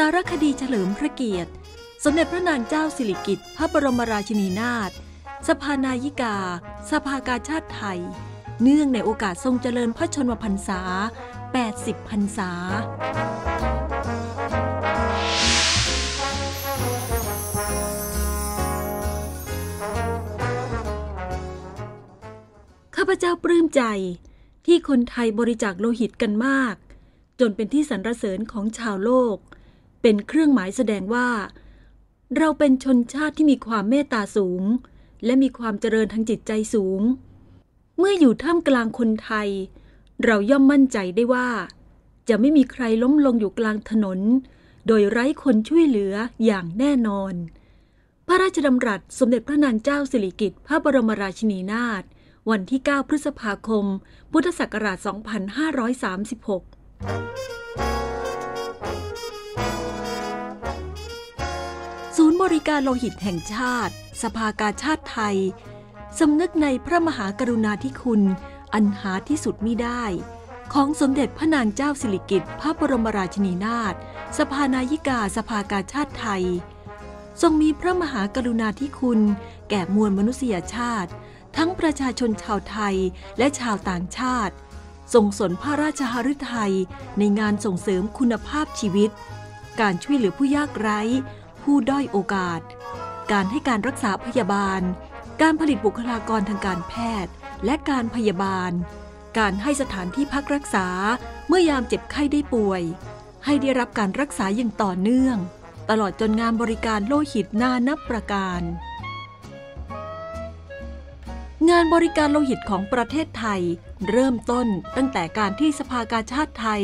สารคดีเฉลิมพระเกียรติ สมเด็จพระนางเจ้าสิริกิติ์พระบรมราชินีนาถ สภานายิกา สภากาชาติไทย เนื่องในโอกาสทรงเจริญพระชนมพรรษา 80 พรรษา ข้าพเจ้าปลื้มใจที่คนไทยบริจาคโลหิตกันมาก จนเป็นที่สรรเสริญของชาวโลก เป็นเครื่องหมายแสดงว่า เราเป็นชนชาติที่มีความเมตตาสูง และมีความเจริญทางจิตใจสูง เมื่ออยู่ท่ามกลางคนไทย เราย่อมมั่นใจได้ว่า จะไม่มีใครล้มลงอยู่กลางถนน โดยไร้คนช่วยเหลืออย่างแน่นอน พระราชดำรัสสมเด็จพระนางเจ้าสิริกิติ์พระบรมราชินีนาถวันที่ 9 พฤษภาคม พุทธศักราช 2536 บริการโลหิตแห่งชาติ สภากาชาติไทย สำนึกในพระมหากรุณาธิคุณ อันหาที่สุดมิได้ ของสมเด็จพระนางเจ้าสิริกิติ์พระบรมราชินีนาถ สภานายิกาสภากาชาติไทย ทรงมีพระมหากรุณาธิคุณ แก่มวลมนุษยชาติ ทั้งประชาชนชาวไทยและชาวต่างชาติ ทรงสนพระราชหฤทัยในงานส่งเสริมคุณภาพชีวิต การช่วยเหลือผู้ยากไร้ ผู้ด้อยโอกาส การให้การรักษาพยาบาล การผลิตบุคลากรทางการแพทย์ และการพยาบาล การให้สถานที่พักรักษาเมื่อยามเจ็บไข้ได้ป่วย ให้ได้รับการรักษาอย่างต่อเนื่อง ตลอดจนงานบริการโลหิตนานับประการ งานบริการโลหิตของประเทศไทย เริ่มต้นตั้งแต่การที่สภากาชาติไทย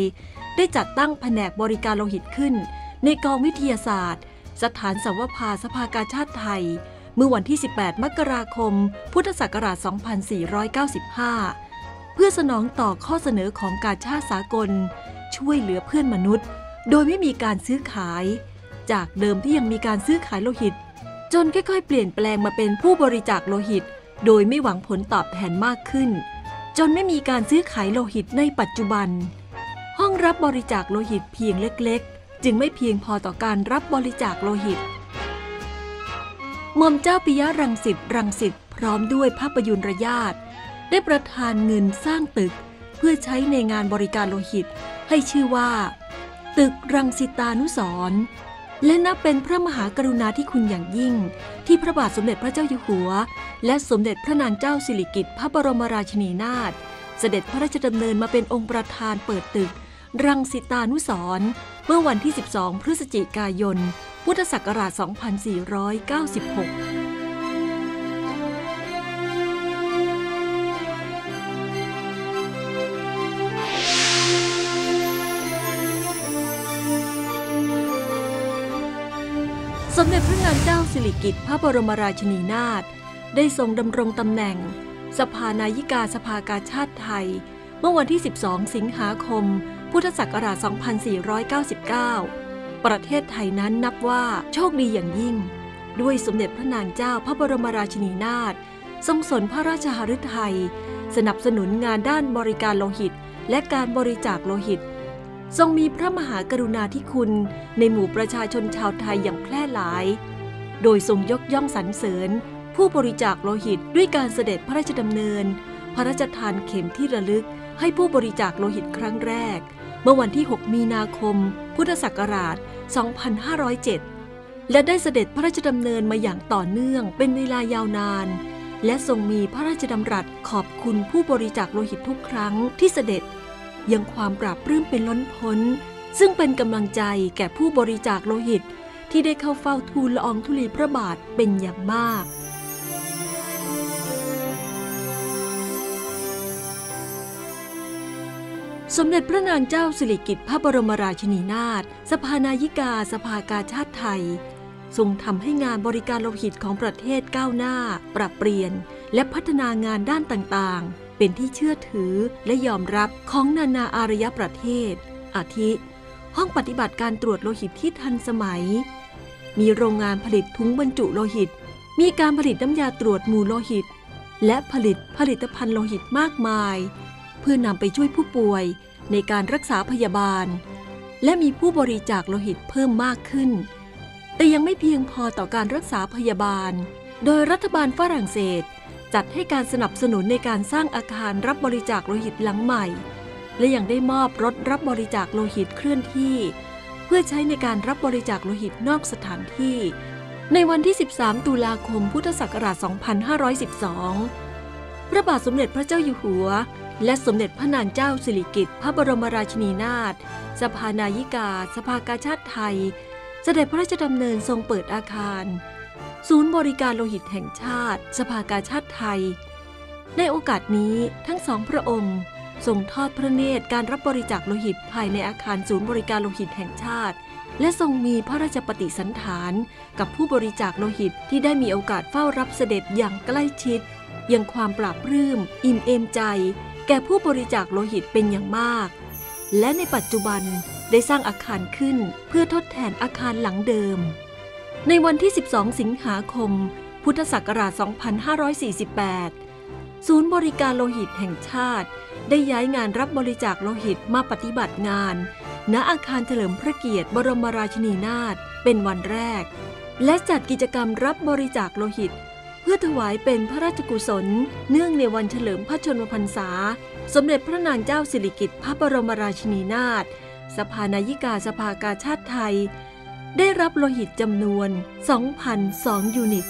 ได้จัดตั้งแผนกบริการโลหิตขึ้นในกองวิทยาศาสตร์ สถานสวภาสภากาชาติไทย เมื่อวันที่ 18 มกราคม พุทธศักราช 2495 เพื่อสนองต่อข้อเสนอของกาชาติสากล ช่วยเหลือเพื่อนมนุษย์ โดยไม่มีการซื้อขาย จากเดิมที่ยังมีการซื้อขายโลหิต จนค่อยๆ เปลี่ยนแปลงมาเป็นผู้บริจาคโลหิต โดยไม่หวังผลตอบแทนมากขึ้น จนไม่มีการซื้อขายโลหิตในปัจจุบัน ห้องรับบริจาคโลหิตเพียงเล็กๆ จึงไม่เพียงพอต่อการรับบริจาคโลหิตหม่อมเจ้าปิยะรังสิตรังสิตพร้อมด้วยภาพยุนรยาตได้ประทานเงินสร้างตึก เพื่อใช้ในงานบริการโลหิต ให้ชื่อว่า ตึกรังสิตานุสรณ์และนับเป็นพระมหากรุณาธิคุณอย่างยิ่ง ที่พระบาทสมเด็จพระเจ้าอยู่หัว และสมเด็จพระนางเจ้าสิริกิติ์พระบรมราชินีนาถเสด็จพระราชดำเนินมาเป็นองค์ประธานเปิดตึก รังสิตานุสร์เมื่อวันที่ 12 พฤศจิกายน พุทธศักราช 2496สมเด็จพระนางเจ้าสิริกิติ์พระบรมราชินีนาถได้ทรงดำรงตำแหน่ง สภานายิกาสภากาชาติไทย เมื่อวันที่ 12 สิงหาคม พุทธศักราช 2499 ประเทศไทยนั้นนับว่าโชคดีอย่างยิ่ง ด้วยสมเด็จพระนางเจ้าพระบรมราชินีนาถทรงสนพระราชหฤทัยสนับสนุนงานด้านบริการโลหิต และการบริจาคโลหิต ทรงมีพระมหากรุณาธิคุณในหมู่ประชาชนชาวไทยอย่างแพร่หลาย โดยทรงยกย่องสรรเสริญ ผู้บริจาคโลหิตด้วยการเสด็จพระราชดำเนิน พระราชทานเข็มที่ระลึกให้ผู้บริจาคโลหิตครั้งแรก เมื่อวันที่ 6 มีนาคม พุทธศักราช 2507 และได้เสด็จพระราชดำเนินมาอย่างต่อเนื่องเป็นเวลายาวนาน และทรงมีพระราชดำรัสขอบคุณผู้บริจาคโลหิตทุกครั้งที่เสด็จ ยังความปราบปลื้มเป็นล้นพ้น ซึ่งเป็นกำลังใจแก่ผู้บริจาคโลหิตที่ได้เข้าเฝ้าทูลละอองธุลีพระบาทเป็นอย่างมาก สมเด็จพระนางเจ้าสิริกิติ์พระบรมราชินีนาถสภานายิกาสภากาชาติไทย ทรงทำให้งานบริการโลหิตของประเทศก้าวหน้า ปรับเปลี่ยน และพัฒนางานด้านต่างๆ เป็นที่เชื่อถือและยอมรับของนานาอารยประเทศ อาทิ ห้องปฏิบัติการตรวจโลหิตที่ทันสมัย มีโรงงานผลิตถุงบรรจุโลหิต มีการผลิตน้ำยาตรวจมูโลหิต และผลิตผลิตภัณฑ์โลหิตมากมาย เพื่อนำไปช่วยผู้ป่วยในการรักษาพยาบาล และมีผู้บริจาคโลหิตเพิ่มมากขึ้น แต่ยังไม่เพียงพอต่อการรักษาพยาบาล โดยรัฐบาลฝรั่งเศส จัดให้การสนับสนุนในการสร้างอาคารรับบริจาคโลหิตหลังใหม่ และยังได้มอบรถรับบริจาคโลหิตเคลื่อนที่ เพื่อใช้ในการรับบริจาคโลหิตนอกสถานที่ ในวันที่ 13 ตุลาคมพุทธศักราช 2512 พระบาทสมเด็จพระเจ้าอยู่หัว และสมเด็จพระนางเจ้าสิริกิติ์พระบรมราชินีนาถ สภานายิกา สภากาชาติไทย เสด็จพระราชดำเนินทรงเปิดอาคาร ศูนย์บริการโลหิตแห่งชาติ สภากาชาติไทย ในโอกาสนี้ทั้งสองพระองค์ทรงทอดพระเนตรการรับบริจาคโลหิตภายในอาคารศูนย์บริการโลหิตแห่งชาติ และทรงมีพระราชปฏิสันถาน กับผู้บริจาคโลหิตที่ได้มีโอกาสเฝ้ารับเสด็จอย่างใกล้ชิด ยังความปราบปลื้มอิ่มเอมใจ แก่ผู้บริจาคโลหิตเป็นอย่างมาก และในปัจจุบันได้สร้างอาคารขึ้นเพื่อทดแทนอาคารหลังเดิม ในวันที่ 12 สิงหาคม พุทธศักราช 2548 ศูนย์บริการโลหิตแห่งชาติ ได้ย้ายงานรับบริจาคโลหิตมาปฏิบัติงาน ณอาคารเฉลิมพระเกียรติบรมราชินีนาถเป็นวันแรก และจัดกิจกรรมรับบริจาคโลหิต เพื่อถวายเป็นพระราชกุศล เนื่องในวันเฉลิมพระชนมพรรษา สมเด็จพระนางเจ้าสิริกิติ์พระบรมราชินีนาถสภานายิกาสภากาชาติไทย ได้รับโลหิตจำนวน 2,002 ยูนิต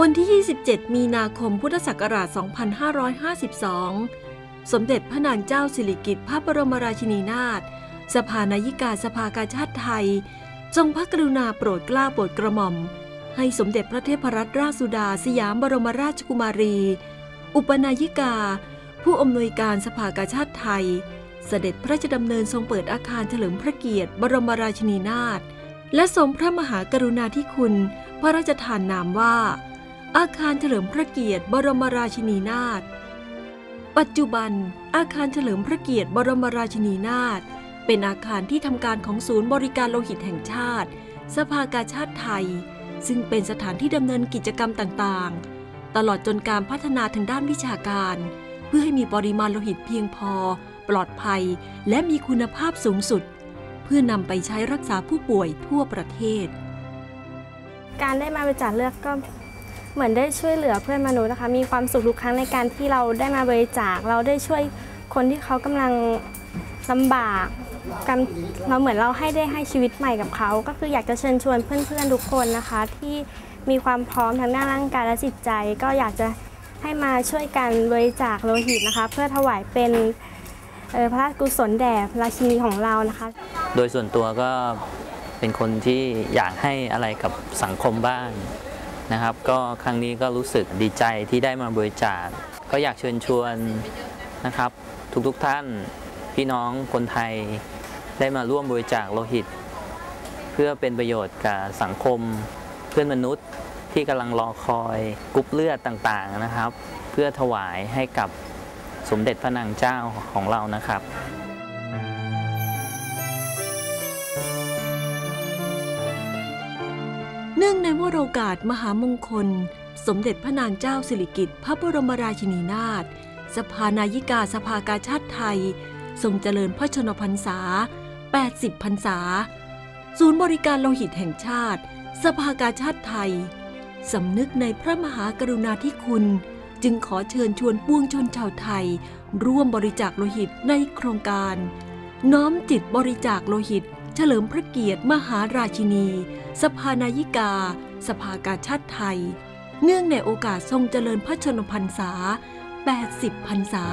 วันที่ 27 มีนาคมพุทธศักราช 2552 สมเด็จพระนางเจ้าสิริกิติ์พระบรมราชินีนาถ สภานายิกาสภากาชาติไทยทรงพระกรุณาโปรดกล้าโปรดกระหม่อม ให้สมเด็จพระเทพรัตนราชสุดาสยามบรมราชกุมารี อุปนายิกา ผู้อำนวยการสภากาชาติไทย เสด็จพระราชดำเนินทรงเปิดอาคารเฉลิมพระเกียรติ บรมราชินีนาถและทรงพระมหากรุณาธิคุณ พระราชทานนามว่า อาคารเฉลิมพระเกียรติ บรมราชินีนาถปัจจุบัน อาคารเฉลิมพระเกียรติ บรมราชินีนาถ เป็นอาคารที่ทำการของศูนย์บริการโลหิตแห่งชาติ สภากาชาติไทย ซึ่งเป็นสถานที่ดำเนินกิจกรรมต่างๆ ตลอดจนการพัฒนาทางด้านวิชาการ เพื่อให้มีปริมาณโลหิตเพียงพอ ปลอดภัย และมีคุณภาพสูงสุด เพื่อนำไปใช้รักษาผู้ป่วยทั่วประเทศ การได้มาบริจาคเลือดก็เหมือนได้ช่วยเหลือเพื่อนมนุษย์นะคะ มีความสุขทุกครั้งในการที่เราได้มาบริจาค เราได้ช่วยคนที่เขากำลัง ลำบากกันเราเหมือนเราให้ได้ให้ชีวิตใหม่กับเขา ก็คืออยากจะเชิญชวนเพื่อนๆทุกคนนะคะ ที่มีความพร้อมทั้งด้านร่างกายและจิตใจ ก็อยากจะให้มาช่วยกันบริจาคโลหิตนะคะ เพื่อถวายเป็นพระราชกุศลแด่ราชินีของเรานะคะ โดยส่วนตัวก็เป็นคนที่อยากให้อะไรกับสังคมบ้างนะครับ ก็ครั้งนี้ก็รู้สึกดีใจที่ได้มาบริจาค ก็อยากเชิญชวนนะครับ ทุกๆทท่าน พี่น้องคนไทยได้มาร่วมบริจาคโลหิต เพื่อเป็นประโยชน์กับสังคม เพื่อนมนุษย์ที่กำลังรอคอยกรุ๊ปเลือดต่างๆนะครับ เพื่อถวายให้กับสมเด็จพระนางเจ้าของเรานะครับเนื่องในวโรกาสมหามงคล สมเด็จพระนางเจ้าสิริกิติ์พระบรมราชินีนาถสภานายิกาสภากาชาติไทย ทรงเจริญพระชนพรรษา 80 พรรษา ศูนย์บริการโลหิตแห่งชาติ สภากาชาติไทย สำนึกในพระมหากรุณาธิคุณ จึงขอเชิญชวนปวงชนชาวไทย ร่วมบริจาคโลหิตในโครงการ น้อมจิตบริจาคโลหิต เฉลิมพระเกียรติมหาราชินี สภานายิกา สภากาชาติไทย เนื่องในโอกาสทรงเจริญพระชนมพรรษา 80 พรรษา